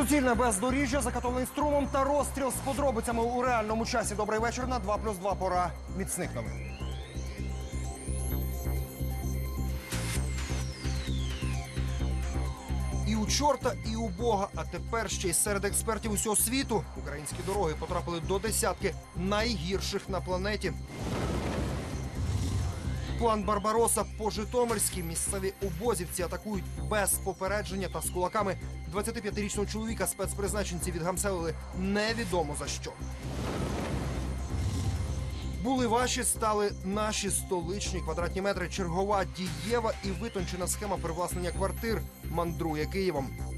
Суцільне бездоріжжя, закатований струмом та розстріл з подробицями у реальному часі. Добрий вечір на 2 плюс 2 пора міцних новин. І у чорта, і у Бога. А тепер ще й серед експертів усього світу українські дороги потрапили до десятки найгірших на планеті. План Барбароса по Житомирській місцеві обозівці атакують без попередження та з кулаками 25-річного чоловіка спецпризначенці відгамселили невідомо за що. Були ваші, стали наші столичні квадратні метри. Чергова дієва і витончена схема привласнення квартир мандрує Києвом.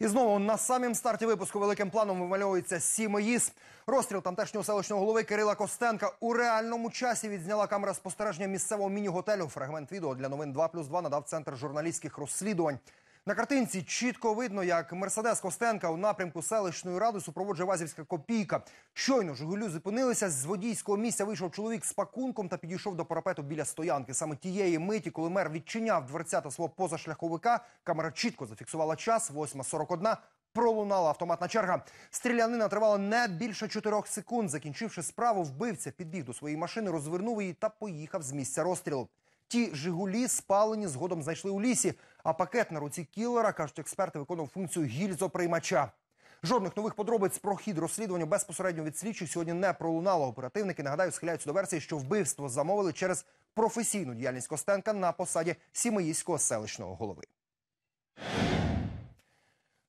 І знову на самім старті випуску великим планом вимальовується Сімоїс. Розстріл тамтешнього селищного голови Кирила Костенка у реальному часі відзняла камера спостереження місцевого міні-готелю. Фрагмент відео для новин 2 плюс 2 надав центр журналістських розслідувань. На картинці чітко видно, як Мерседес Костенка у напрямку селищної ради супроводжує Вазівська копійка. Щойно Жигулю зупинилися. З водійського місця вийшов чоловік з пакунком та підійшов до парапету біля стоянки. Саме тієї миті, коли мер відчиняв дверцята свого позашляховика, камера чітко зафіксувала час. 8.41. Пролунала автоматна черга. Стрілянина тривала не більше чотирьох секунд. Закінчивши справу, вбивця підбіг до своєї машини, розвернув її та поїхав з місця розстрілу. Ті Жигулі спалені згодом знайшли у лісі. А пакет на руці кілера, кажуть експерти, виконував функцію гільзоприймача. Жодних нових подробиць про хід розслідування безпосередньо від слідчих сьогодні не пролунало. Оперативники нагадаю схиляються до версії, що вбивство замовили через професійну діяльність Костенка на посаді Сімеїського селищного голови.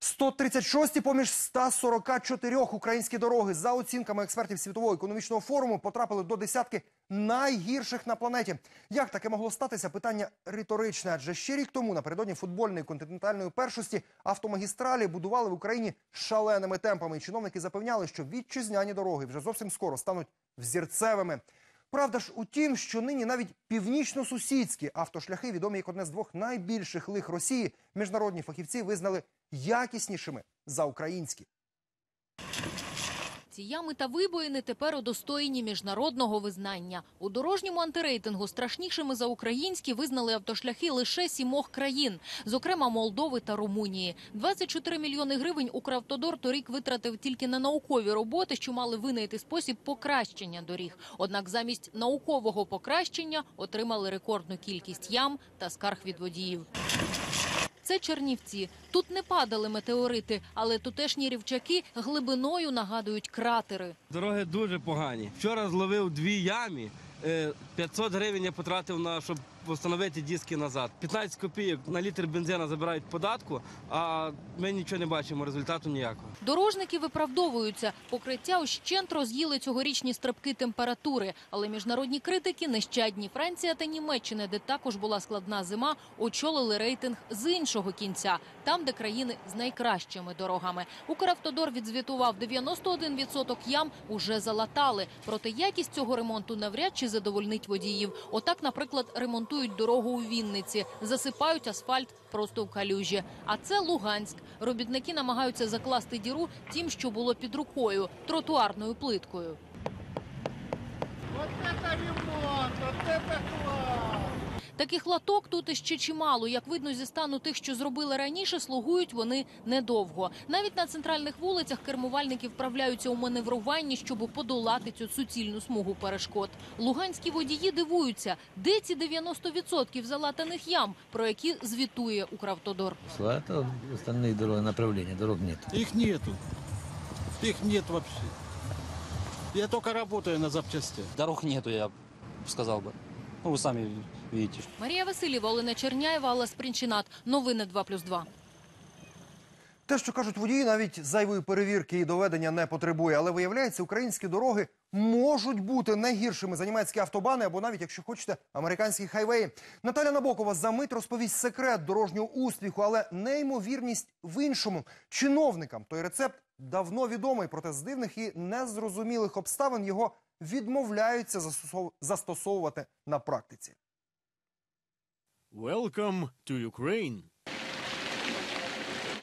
136 поміж 144 українські дороги за оцінками експертів світового економічного форуму потрапили до десятки найгірших на планеті. Як таке могло статися? Питання риторичне. Адже ще рік тому напередодні футбольної континентальної першості автомагістралі будували в Україні шаленими темпами. Чиновники запевняли, що вітчизняні дороги вже зовсім скоро стануть взірцевими. Правда ж у тім, що нині навіть північно-сусідські автошляхи, відомі як одне з двох найбільших лих Росії, міжнародні фахівці визнали якіснішими за українські. Ці ями та вибоїни тепер удостоєні міжнародного визнання. У дорожньому антирейтингу страшнішими за українські визнали автошляхи лише сімох країн, зокрема Молдови та Румунії. 24 мільйони гривень Укравтодор торік витратив тільки на наукові роботи, що мали винайти спосіб покращення доріг. Однак замість наукового покращення отримали рекордну кількість ям та скарг від водіїв. Це Чернівці. Тут не падали метеорити, але тутешні рівчаки глибиною нагадують кратери. Дороги дуже погані. Вчора зловив дві ямі. е, 500 гривень я потратив на щоб встановити диски назад. 15 копійок на літр бензина забирають податку, а ми нічого не бачимо, результату ніякого. Дорожники виправдовуються. Покриття ущент роз'їли цьогорічні стрибки температури. Але міжнародні критики нещадні. Франція та Німеччина, де також була складна зима, очолили рейтинг з іншого кінця, там, де країни з найкращими дорогами. Укравтодор відзвітував 91% ям уже залатали. Проте якість цього ремонту навряд чи задовольнить водіїв. Отак, наприклад, ремонтують дорогу у Вінниці, засипають асфальт просто в калюжі. А це Луганськ. Робітники намагаються закласти діру тим, що було під рукою тротуарною плиткою. Таких латок тут іще чимало. Як видно зі стану тих, що зробили раніше, слугують вони недовго. Навіть на центральних вулицях кермувальники вправляються у маневруванні, щоб подолати цю суцільну смугу перешкод. Луганські водії дивуються, де ці 90% залатаних ям, про які звітує Укравтодор. А это остальные дороги, направления, дорог нет. Их нету. Их нет вообще. Я только работаю на запчастях. Дорог нету, я б сказал бы. Ну, вы сами видите. Марія Васильєва, Олена Черняєва, Алла Спринчинат. Новини 2+,2. Те, що кажуть водії, навіть зайвої перевірки і доведення не потребує. Але виявляється, українські дороги можуть бути не гіршими за німецькі автобани або навіть, якщо хочете, американські хайвеї. Наталя Набокова за мить розповість секрет дорожнього успіху, але неймовірність в іншому. Чиновникам той рецепт давно відомий, проте з дивних і незрозумілих обставин його відмовляються застосов- застосовувати на практиці. Welcome to Ukraine.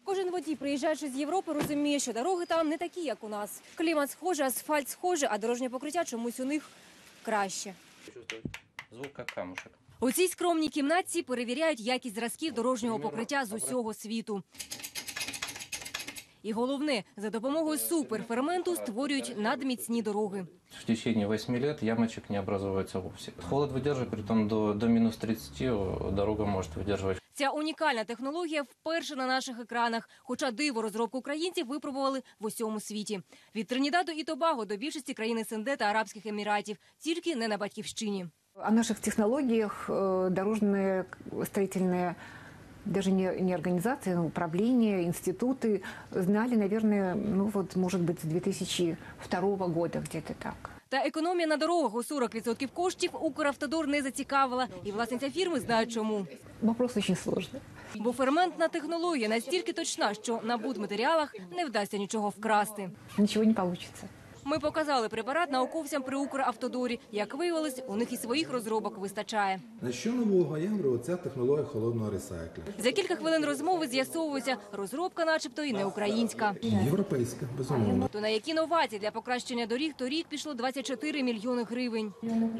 Кожен водій, приїжджаючи з Європи, розуміє, що дороги там не такі, як у нас. Клімат схожий, асфальт схожий, а дорожнє покриття чомусь у них краще. Звук як камушок. У цій скромній кімнатці перевіряють якість зразків дорожнього покриття з усього світу. І головне, за допомогою суперферменту створюють надміцні дороги. В течение 8 лет ямочек не образовывается вовсе. Холод выдерживает, притом до, до минус 30 э, дорога может выдерживать. Ця унікальна технологія вперше на наших екранах. Хоча диво розробку українців випробували в усьому світі. Від Тринідаду і Тобаго до більшості країн СНД та Арабських Еміратів, тільки не на батьківщині. О наших технологиях э, дорожные, к- строительные, даже не, не организации, но управления, институты знали, наверное, ну вот, может быть, с 2002 года где-то так. Та економія на дорогах у 40% коштів Укравтодор не зацікавила. І власниця фірми знає чому. Вопрос очень сложный. Бо ферментна технологія настільки точна, що на будматеріалах не вдасться нічого вкрасти. Ничего не получится. Ми показали препарат науковцям при Укравтодорі. Як виявилось, у них і своїх розробок вистачає. На що нового? Я говорю, оця технологія холодного ресайкля. За кілька хвилин розмови з'ясовується, розробка, начебто, і не українська. Європейська, безумовно. То на які новації для покращення доріг торік пішло 24 мільйони гривень.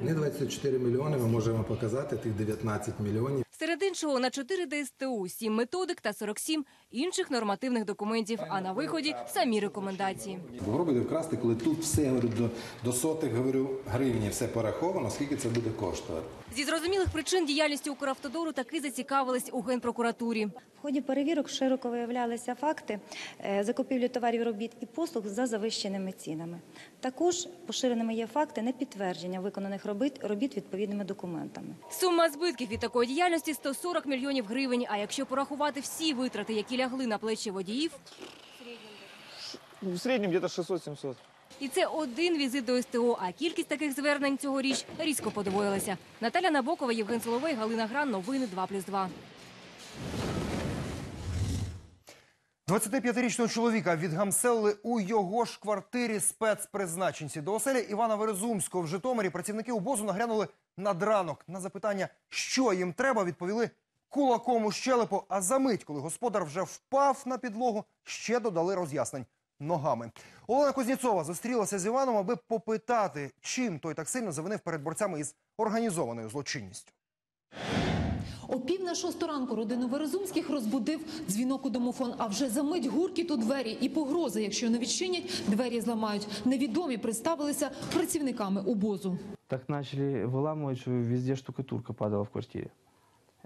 Не 24 мільйони, ми можемо показати тих 19 мільйонів. Серед іншого на 4 ДСТУ, 7 методик та 47 інших нормативних документів. А на виході самі рекомендації. Попробуйте вкрасти, коли тут все до, до сотих говорю, гривні все пораховано, скільки це буде коштувати. Зі зрозумілих причин діяльністю Укравтодору таки зацікавились у генпрокуратурі. В ході перевірок широко виявлялися факти е, закупівлі товарів, робіт і послуг за завищеними цінами. Також поширеними є факти непідтвердження виконаних робіт, робіт відповідними документами. Сума збитків від такої діяльності 140 мільйонів гривень. А якщо порахувати всі витрати, які лягли на плечі водіїв, В среднем где-то 600-700. І це один візит до СТО. А кількість таких звернень цьогоріч різко подвоїлася. Наталя Набокова, Євген Соловей, Галина Гран. Новини 2+,2. 25-річного чоловіка відгамселили у його ж квартирі спецпризначенці. До оселі Івана Верезумського в Житомирі працівники обозу наглянули над ранок. На запитання, що їм треба, відповіли кулаком у щелепу. А за мить, коли господар вже впав на підлогу, ще додали роз'яснень ногами. Олена Кузнєцова зустрілася з Іваном, аби попитати, чим той так сильно завинив перед борцями із організованою злочинністю. О пів на шосту ранку родину Верезумських розбудив дзвінок у домофон. А вже за мить гуркіт у двері і погрози. Якщо не відчинять, двері зламають. Невідомі представилися працівниками обозу. Так начали выламывать, что везде штукатурка падала в квартире.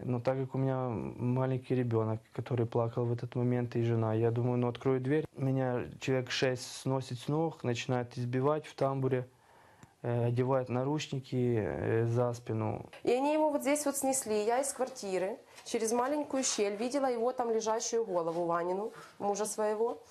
Но так как у меня маленький ребенок, который плакал в этот момент, и жена, я думаю, ну открою дверь. Меня человек шесть сносит с ног, начинает избивать в тамбуре, э, одевает наручники э, за спину. И они его вот здесь вот снесли. Я из квартиры через маленькую щель видела его там лежащую голову Ванину, мужа своего.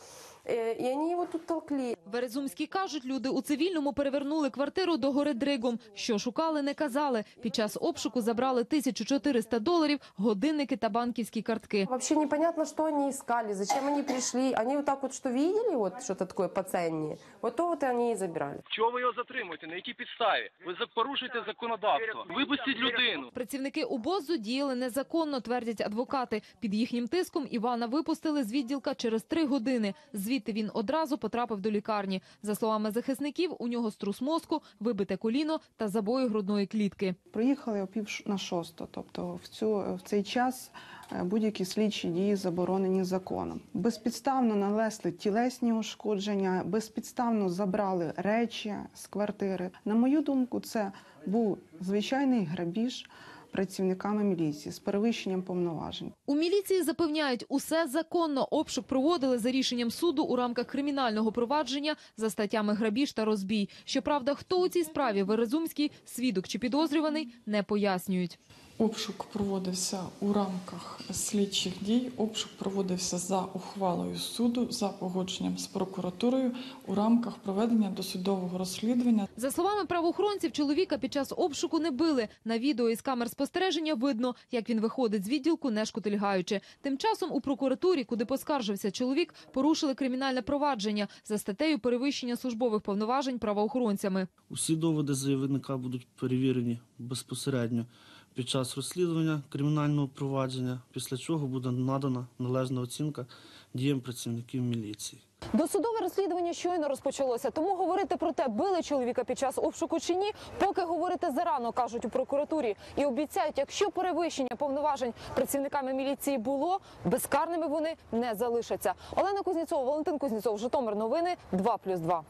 И они его тут толкли. Березумські кажуть, люди у цивільному перевернули квартиру до гори Дригом. Що шукали, не казали. Під час обшуку забрали 1400 доларів, годинники та банківські картки. Вообще непонятно, что они искали, зачем они пришли. Они вот так вот что видели, вот что-то такое поценнее, вот то вот и они и забирали. Чого ви його затримуєте? На якій підставі? Ви порушуєте законодавство. Випустіть людину. Працівники обозу діяли незаконно, твердять адвокати. Під їхнім тиском Івана випустили з відділка через три години. Звідти він одразу потрапив до лікарні. За словами захисників, у нього струс мозку, вибите коліно та забої грудної клітки. Приїхали о пів на шосту, тобто в цю в цей час е, будь-які слідчі дії заборонені законом. Безпідставно нанесли тілесні ушкодження, безпідставно забрали речі з квартири. На мою думку, це був звичайний грабіж працівниками міліції з перевищенням повноважень. У міліції запевняють, усе законно. Обшук проводили за рішенням суду у рамках кримінального провадження за статтями грабіж та розбій. Щоправда, хто у цій справі Верезумський, свідок чи підозрюваний, не пояснюють. Обшук проводився у рамках слідчих дій. Обшук проводився за ухвалою суду, за погодженням з прокуратурою у рамках проведення досудового розслідування. За словами правоохоронців, чоловіка під час обшуку не били. На відео із камер спостереження видно, як він виходить з відділку, не шкутильгаючи. Тим часом у прокуратурі, куди поскаржився чоловік, порушили кримінальне провадження за статтею перевищення службових повноважень правоохоронцями. Усі доводи заявника будуть перевірені безпосередньо під час розслідування кримінального провадження, після чого буде надана належна оцінка діям працівників міліції. Досудове розслідування щойно розпочалося, тому говорити про те, били чоловіка під час обшуку чи ні, поки говорити зарано, кажуть у прокуратурі. І обіцяють, якщо перевищення повноважень працівниками міліції було, безкарними вони не залишаться. Олена Кузнєцова, Валентин Кузнєцов, Житомир. Новини 2+,2.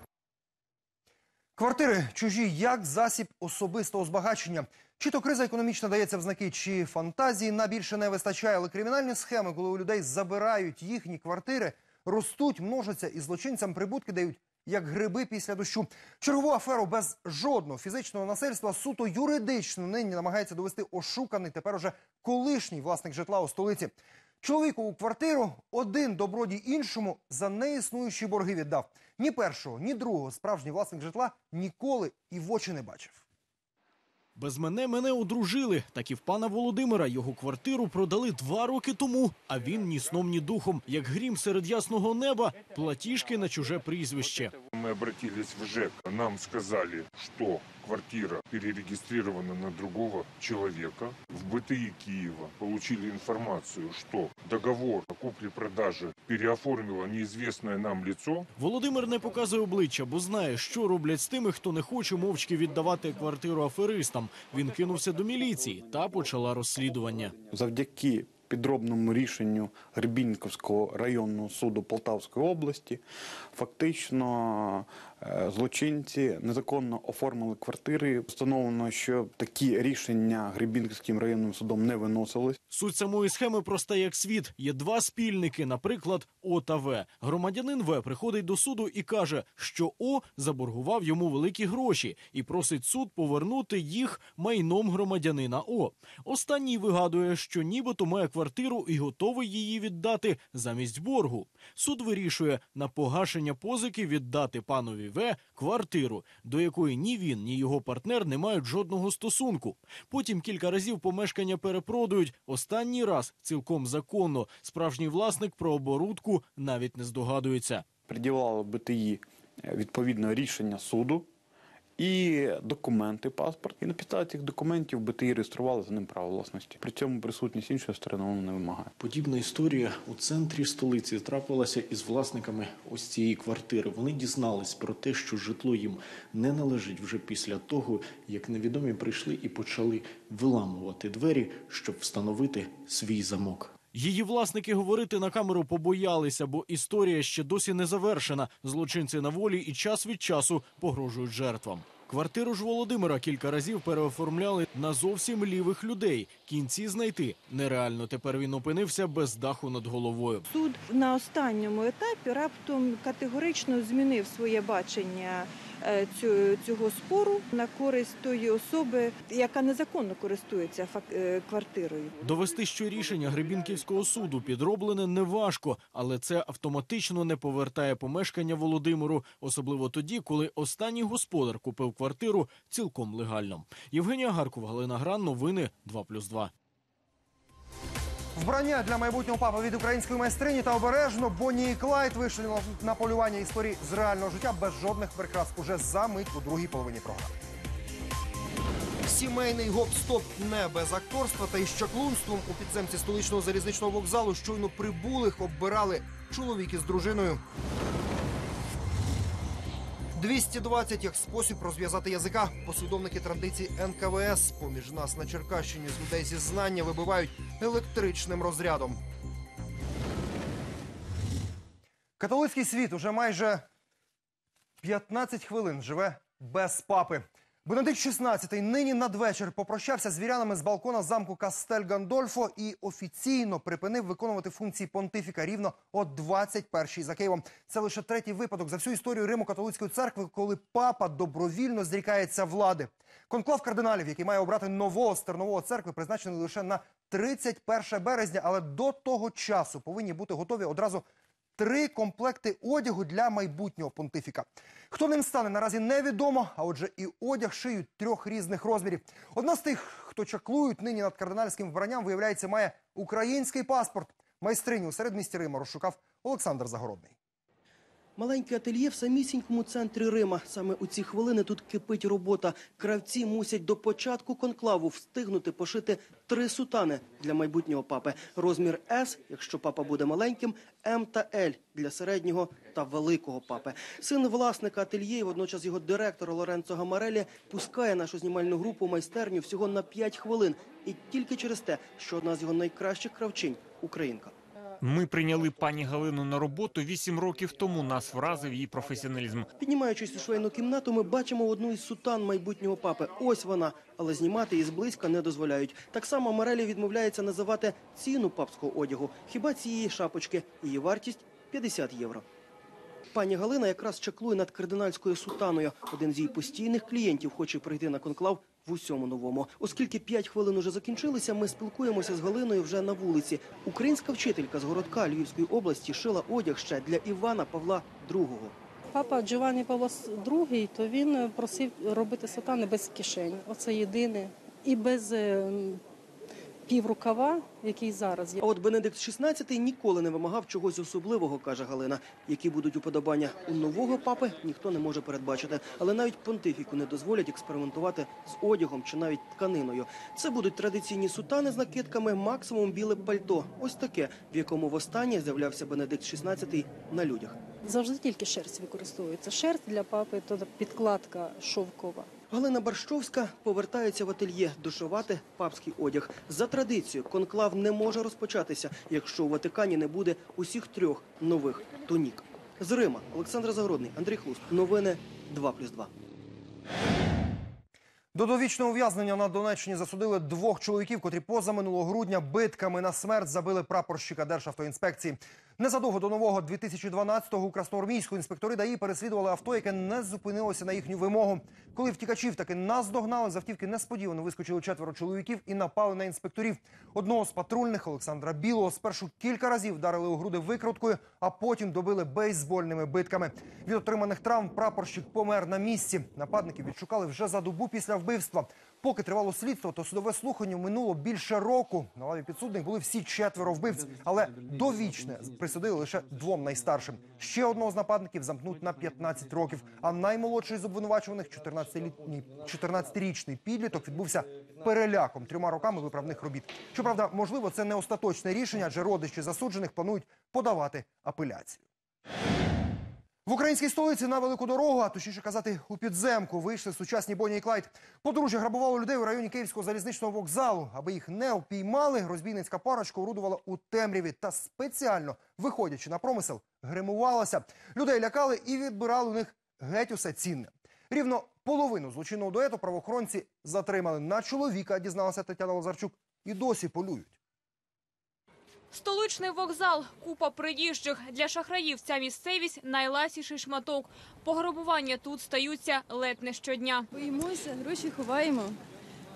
Квартири чужі як засіб особистого збагачення. Чи то криза економічна дається в знаки, чи фантазії на більше не вистачає. Але кримінальні схеми, коли у людей забирають їхні квартири, ростуть, множаться і злочинцям прибутки дають як гриби після дощу. Чергову аферу без жодного фізичного насильства суто юридично нині намагається довести ошуканий тепер уже колишній власник житла у столиці. Чоловіку у квартиру один добродій іншому за неіснуючі борги віддав. Ні першого, ні другого справжній власник житла ніколи і в очі не бачив. Без мене мене одружили. Так і в пана Володимира його квартиру продали два роки тому. А він ні сном, ні духом, як грім серед ясного неба, платіжки на чуже прізвище. Мы обратились в ЖЭК. Нам сказали, что квартира перерегистрирована на другого человека. В БТИ Киева получили информацию, что договор о купле-продаже переоформило неизвестное нам лицо. Володимир не показує обличчя, бо знає, що роблять з тими, хто не хоче мовчки віддавати квартиру аферистам. Він кинувся до міліції та почала розслідування. Завдяки підробному рішенню Гребінниковського районного суду Полтавської області. Фактично злочинці незаконно оформили квартири. Встановлено, що такі рішення Гребінківським районним судом не виносились. Суть самої схеми проста як світ. Є два спільники, наприклад, О та В. Громадянин В приходить до суду і каже, що О заборгував йому великі гроші і просить суд повернути їх майном громадянина О. Останній вигадує, що нібито має квартиру і готовий її віддати замість боргу. Суд вирішує на погашення позики віддати панові В квартиру, до якої ні він, ні його партнер не мають жодного стосунку. Потім кілька разів помешкання перепродають. Останній раз цілком законно. Справжній власник про оборудку навіть не здогадується. Приділало БТІ е, відповідне рішення суду і документи, паспорт. І на підставі цих документів БТІ реєстрували за ним право власності. При цьому присутність іншої сторони воно не вимагає. Подібна історія у центрі столиці трапилася із власниками ось цієї квартири. Вони дізнались про те, що житло їм не належить вже після того, як невідомі прийшли і почали виламувати двері, щоб встановити свій замок. Її власники говорити на камеру побоялися, бо історія ще досі не завершена. Злочинці на волі і час від часу погрожують жертвам. Квартиру ж Володимира кілька разів переоформляли на зовсім лівих людей. Кінці знайти нереально. Тепер він опинився без даху над головою. Суд на останньому етапі раптом категорично змінив своє бачення цього спору на користь тої особи, яка незаконно користується е, квартирою. Довести, що рішення Гребінківського суду підроблене неважко, але це автоматично не повертає помешкання Володимиру, особливо тоді, коли останній господар купив квартиру цілком легально. Євгенія Гаркова, Галина Гран, новини 2+,2. Вбрання для майбутнього папи від української майстрині та обережно Бонні і Клайд вийшли на- полювання історії з реального життя без жодних прикрас уже за мить у другій половині програми. Сімейний гоп-стоп не без акторства та із чаклунством у підземці столичного залізничного вокзалу щойно прибулих оббирали чоловіки з дружиною. 220 як спосіб розв'язати язика. Послідовники традицій НКВС поміж нас на Черкащині з людей зізнання вибивають електричним розрядом. Католицький світ уже майже 15 хвилин живе без папи. Бенедикт XVI нині надвечір попрощався з вірянами з балкона замку Кастель Гандольфо і офіційно припинив виконувати функції понтифіка рівно о 21-й за Києвом. Це лише третій випадок за всю історію Риму католицької церкви, коли папа добровільно зрікається влади. Конклав кардиналів, який має обрати нового стернового церкви, призначений лише на 31 березня, але до того часу повинні бути готові одразу три комплекти одягу для майбутнього понтифіка. Хто ним стане, наразі невідомо, а отже, і одяг шиють трьох різних розмірів. Одна з тих, хто чаклують нині над кардинальським вбранням, виявляється, має український паспорт. Майстриню у середмісті розшукав Олександр Загородний. Маленьке ательє в самісінькому центрі Рима. Саме у ці хвилини тут кипить робота. Кравці мусять до початку конклаву встигнути пошити три сутани для майбутнього папи. Розмір С, якщо папа буде маленьким, М та Л для середнього та великого папи. Син власника ательє, і водночас його директор Лоренцо Гамарелі, пускає нашу знімальну групу майстерню всього на 5 хвилин. І тільки через те, що одна з його найкращих кравчинь українка. Ми прийняли пані Галину на роботу вісім років тому. Нас вразив її професіоналізм. Піднімаючись у швейну кімнату, ми бачимо одну із сутан майбутнього папи. Ось вона, але знімати її зблизька не дозволяють. Так само Марелі відмовляється називати ціну папського одягу. Хіба цієї шапочки? Її вартість 50 євро. Пані Галина якраз чеклує над кардинальською сутаною. Один з її постійних клієнтів хоче прийти на конклав в усьому новому. Оскільки 5 хвилин уже закінчилися, ми спілкуємося з Галиною вже на вулиці. Українська вчителька з городка Львівської області шила одяг ще для Івана Павла II. Папа Джованні Павло II, то він просив робити сатани без кишень. Оце єдине. І без е, піврукава, який зараз є. А от Бенедикт XVI ніколи не вимагав чогось особливого, каже Галина. Які будуть уподобання у нового папи, ніхто не може передбачити. Але навіть понтифіку не дозволять експериментувати з одягом чи навіть тканиною. Це будуть традиційні сутани з накидками, максимум біле пальто. Ось таке, в якому востаннє з'являвся Бенедикт XVI на людях. Завжди тільки шерсть використовується. Шерсть для папи то підкладка шовкова. Галина Барщовська повертається в ательє дошивати папський одяг. За традицією, конклав не може розпочатися, якщо у Ватикані не буде усіх трьох нових тонік. З Рима Олександр Загородний, Андрій Хлус. Новини 2+,2. До довічного ув'язнення на Донеччині засудили двох чоловіків, котрі позаминулого грудня битками на смерть забили прапорщика Державтоінспекції. Незадовго до нового 2012-го у Красноармійську інспектори ДАІ переслідували авто, яке не зупинилося на їхню вимогу. Коли втікачів таки наздогнали, з автівки несподівано вискочили четверо чоловіків і напали на інспекторів. Одного з патрульних Олександра Білого спершу кілька разів вдарили у груди викруткою, а потім добили бейсбольними битками. Від отриманих травм прапорщик помер на місці. Нападників відшукали вже за добу після вбивства. Поки тривало слідство, то судове слухання минуло більше року. На лаві підсудних були всі четверо вбивць, але довічне присудили лише двом найстаршим. Ще одного з нападників замкнуть на 15 років. А наймолодший з обвинувачуваних 14-літній 14-річний підліток відбувся переляком трьома роками виправних робіт. Щоправда, можливо, це не остаточне рішення, адже родичі засуджених планують подавати апеляцію. В українській столиці на велику дорогу, а точніше казати, у підземку вийшли сучасні Бонні і Клайд. Подружжя грабувало людей у районі Київського залізничного вокзалу. Аби їх не впіймали, розбійницька парочка орудувала у темряві та спеціально, виходячи на промисел, гримувалася. Людей лякали і відбирали у них геть усе цінне. Рівно половину злочинного дуету правоохоронці затримали на чоловіка, дізналася Тетяна Лазарчук, і досі полюють. Столичний вокзал, купа приїжджих. Для шахраїв ця місцевість найласіший шматок. Пограбування тут стаються ледь не щодня. Боїмося, гроші ховаємо,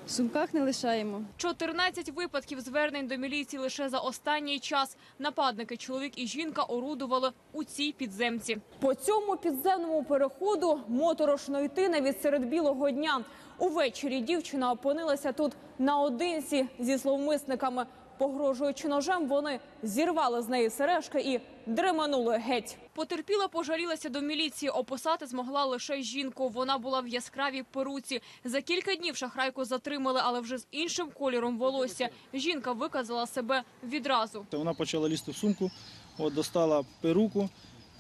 в сумках не лишаємо. 14 випадків звернень до міліції лише за останній час. Нападники, чоловік і жінка орудували у цій підземці. По цьому підземному переходу моторошно йти навіть серед білого дня. Увечері дівчина опинилася тут наодинці зі зловмисниками. Погрожуючи ножем, вони зірвали з неї сережки і дременули геть. Потерпіла, пожалілася до міліції. Описати змогла лише жінку. Вона була в яскравій перуці. За кілька днів шахрайку затримали, але вже з іншим кольором волосся. Жінка виказала себе відразу. Вона почала лізти в сумку, от достала перуку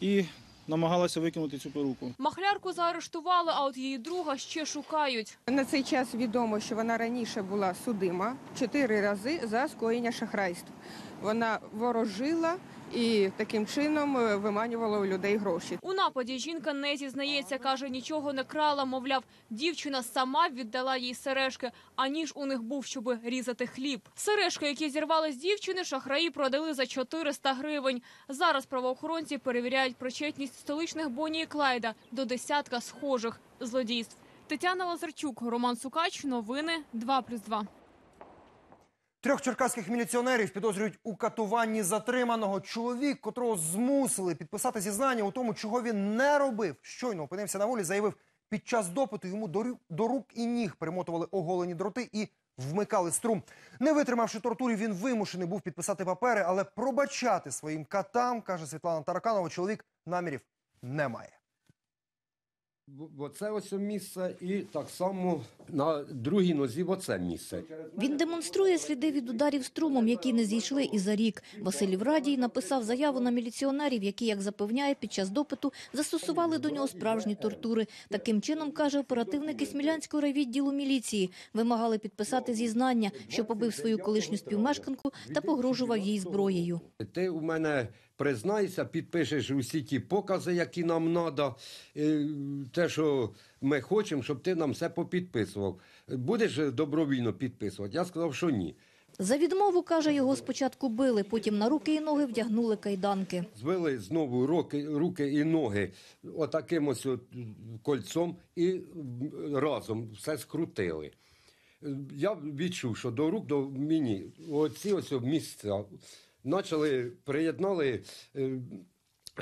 і намагалася викинути цю перуку. Махлярку заарештували, а от її друга ще шукають. На цей час відомо, що вона раніше була судима чотири рази за скоєння шахрайств. Вона ворожила і таким чином е, виманювала у людей гроші. У нападі жінка не зізнається, каже, нічого не крала. Мовляв, дівчина сама віддала їй сережки, а ніж у них був, щоб різати хліб. Сережки, які зірвали з дівчини, шахраї продали за 400 гривень. Зараз правоохоронці перевіряють причетність столичних Бонні і Клайда до десятка схожих злодійств. Тетяна Лазарчук, Роман Сукач. Новини 2+,2. Трьох черкаських міліціонерів підозрюють у катуванні затриманого. Чоловік, котрого змусили підписати зізнання у тому, чого він не робив, щойно опинився на волі, заявив, під час допиту йому до, рук і ніг примотували оголені дроти і вмикали струм. Не витримавши тортурів, він вимушений був підписати папери, але пробачати своїм катам, каже Світлана Тараканова, чоловік намірів немає. Оце ось місце і так само на другій нозі оце місце. Він демонструє сліди від ударів струмом, які не зійшли і за рік. Василь Врадій написав заяву на міліціонерів, які, як запевняє, під час допиту застосували до нього справжні тортури. Таким чином, каже оперативники Смілянського райвідділу міліції, вимагали підписати зізнання, що побив свою колишню співмешканку та погрожував їй зброєю. Ти у мене признайся, підпишеш усі ті покази, які нам треба, те, що ми хочемо, щоб ти нам все попідписував. Будеш добровільно підписувати? Я сказав, що ні. За відмову, каже, його спочатку били, потім на руки і ноги вдягнули кайданки. Звели знову руки, руки і ноги отаким ось от кольцом і разом все скрутили. Я відчув, що до рук до мені оці ось місця почали приєднали е,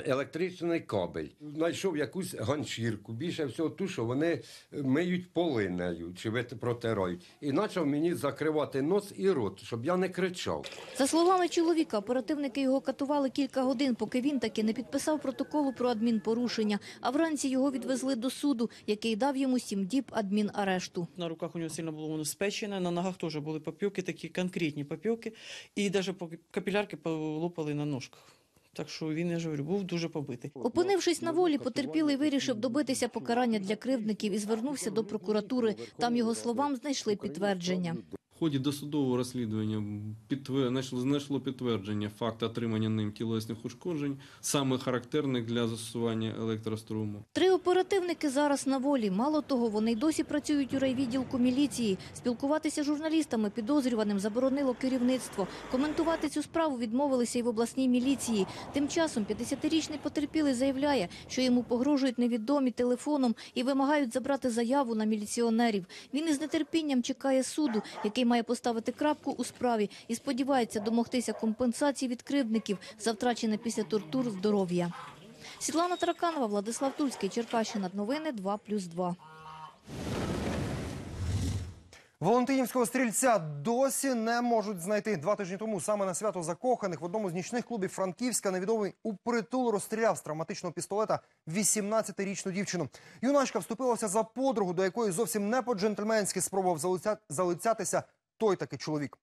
електричний кабель. Знайшов якусь ганчірку, більше всього ту, що вони миють полинею чи вит- протирають. І почав мені закривати нос і рот, щоб я не кричав. За словами чоловіка, оперативники його катували кілька годин, поки він таки не підписав протоколу про адмінпорушення. А вранці його відвезли до суду, який дав йому сім діб адмінарешту. На руках у него сильно было воно спечене, на ногах тоже були попеки, такі конкретні попеки, і навіть капілярки полопали на ножках. Так що він, я ж був дуже побитий. Опинившись на волі, потерпілий вирішив добитися покарання для кривдників і звернувся до прокуратури. Там його словам знайшли підтвердження. В ході досудового розслідування підтвер... знайшло- підтвердження факту отримання ним тілесних ушкоджень, саме характерних для застосування електроструму. Три оперативники зараз на волі. Мало того, вони й досі працюють у райвідділку міліції. Спілкуватися з журналістами підозрюваним заборонило керівництво. Коментувати цю справу відмовилися й в обласній міліції. Тим часом 50-річний потерпілий заявляє, що йому погрожують невідомі телефоном і вимагають забрати заяву на міліціонерів. Він із нетерпінням чекає суду, який має поставити крапку у справі і сподівається домогтися компенсації від кривдників за втрачене після тортур здоров'я. Світлана Тараканова, Владислав Тульський, Черкащина. Новини 2+,2. Валентинівського стрільця досі не можуть знайти. Два тижні тому саме на свято закоханих в одному з нічних клубів Франківська невідомий у притул розстріляв з травматичного пістолета 18-річну дівчину. Юначка вступилася за подругу, до якої зовсім не по-джентльменськи спробував залиця- залицятися той таки чоловік.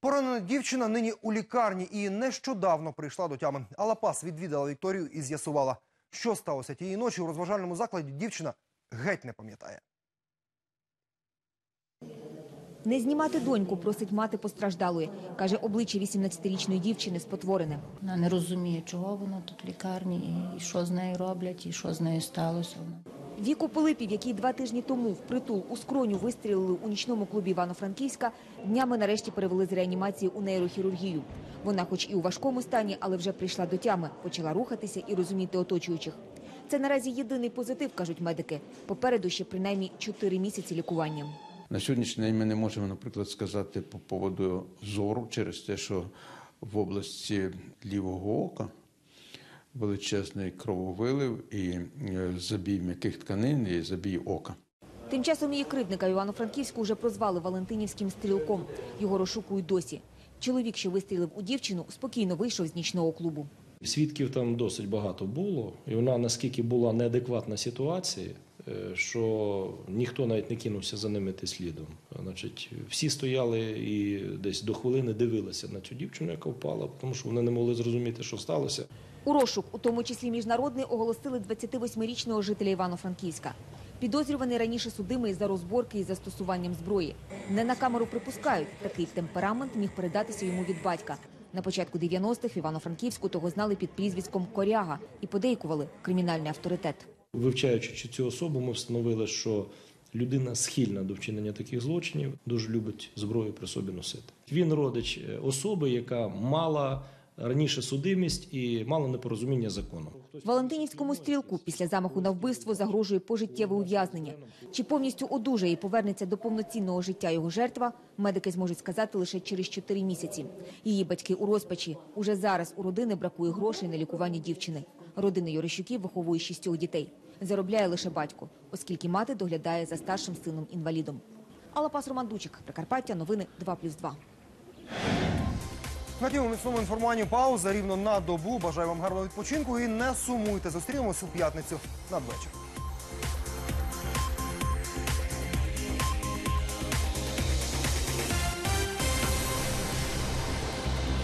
Поранена дівчина нині у лікарні і нещодавно прийшла до тями. Алапас відвідала Вікторію і з'ясувала, що сталося тієї ночі у розважальному закладі. Дівчина геть не пам'ятає. Не знімати доньку просить мати постраждалої. Каже, обличчя 18-річної дівчини спотворене. Вона не розуміє, чого вона тут в лікарні, і що з нею роблять, і що з нею сталося. Віку Пилипів, який два тижні тому впритул у скроню вистрілили у нічному клубі Івано-Франківська, днями нарешті перевели з реанімації у нейрохірургію. Вона, хоч і у важкому стані, але вже прийшла до тями, почала рухатися і розуміти оточуючих. Це наразі єдиний позитив, кажуть медики. Попереду ще принаймні 4 місяці лікування. На сьогоднішній день ми не можемо, наприклад, сказати по поводу зору через те, що в області лівого ока величезний крововилив і е, забій м'яких тканин і забій ока. Тим часом її кривдника Івано-Франківську вже прозвали Валентинівським стрілком. Його розшукують досі. Чоловік, що вистрілив у дівчину, спокійно вийшов з нічного клубу. Свідків там досить багато було, і вона наскільки була неадекватна ситуації, е, що ніхто навіть не кинувся за ними йти слідом. Значить, всі стояли і десь до хвилини дивилися на цю дівчину, яка впала, тому що вони не могли зрозуміти, що сталося. У розшук, у тому числі міжнародний, оголосили 28-річного жителя Івано-Франківська. Підозрюваний раніше судимий за розборки із застосуванням зброї. Не на камеру припускають, такий темперамент міг передатися йому від батька. На початку 90-х Івано-Франківську того знали під прізвиськом Коряга і подейкували кримінальний авторитет. Вивчаючи цю особу, ми встановили, що людина схильна до вчинення таких злочинів, дуже любить зброю при собі носити. Він родич е, особи, яка мала раніше судимість і мала непорозуміння з законом. Валентинівському стрілку після замаху на вбивство загрожує пожиттєве ув'язнення. Чи повністю одужає і повернеться до повноцінного життя його жертва, медики зможуть сказати лише через 4 місяці. Її батьки у розпачі. Уже зараз у родини бракує грошей на лікування дівчини. Родина Yorощуків виховує шістьох дітей. Заробляє лише батько, оскільки мати доглядає за старшим сином-інвалідом. Алапас Роман Дучик, Прикарпаття, новини 2+,2. На тім міцному інформуванні пауза рівно на добу. Бажаю вам гарного відпочинку і не сумуйте. Зустрінемось у п'ятницю надвечір.